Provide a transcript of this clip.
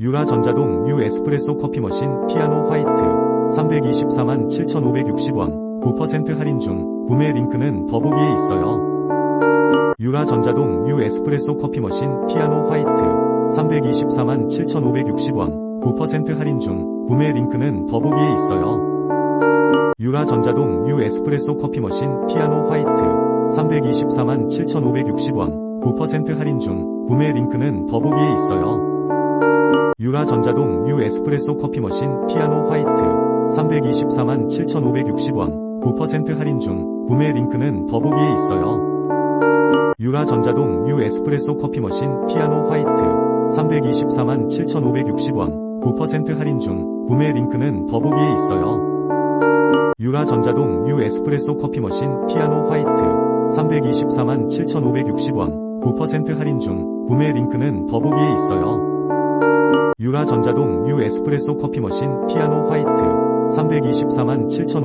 유라 전자동 U 에스프레소 커피 머신 피아노 화이트 324만 7,560원 9% 할인 중 구매 링크는 더보기에 있어요. 유라 전자동 U 에스프레소 커피 머신 피아노 화이트 324만 7,560원 9% 할인 중 구매 링크는 더보기에 있어요. 유라 전자동 U 에스프레소 커피 머신 피아노 화이트 324만 7,560원 9% 할인 중 구매 링크는 더보기에 있어요. 유라 전자동 U 에스프레소 커피 머신 피아노 화이트 324만 7,560원 9% 할인 중 구매 링크는 더보기에 있어요. 유라 전자동 U 에스프레소 커피 머신 피아노 화이트 324만 7,560원 9% 할인 중 구매 링크는 더보기에 있어요. 유라 전자동 U 에스프레소 커피 머신 피아노 화이트 324만 7,560원 9% 할인 중 구매 링크는 더보기에 있어요. 유라 전자동 U 에스프레소 커피 머신 피아노 화이트 324만 7,500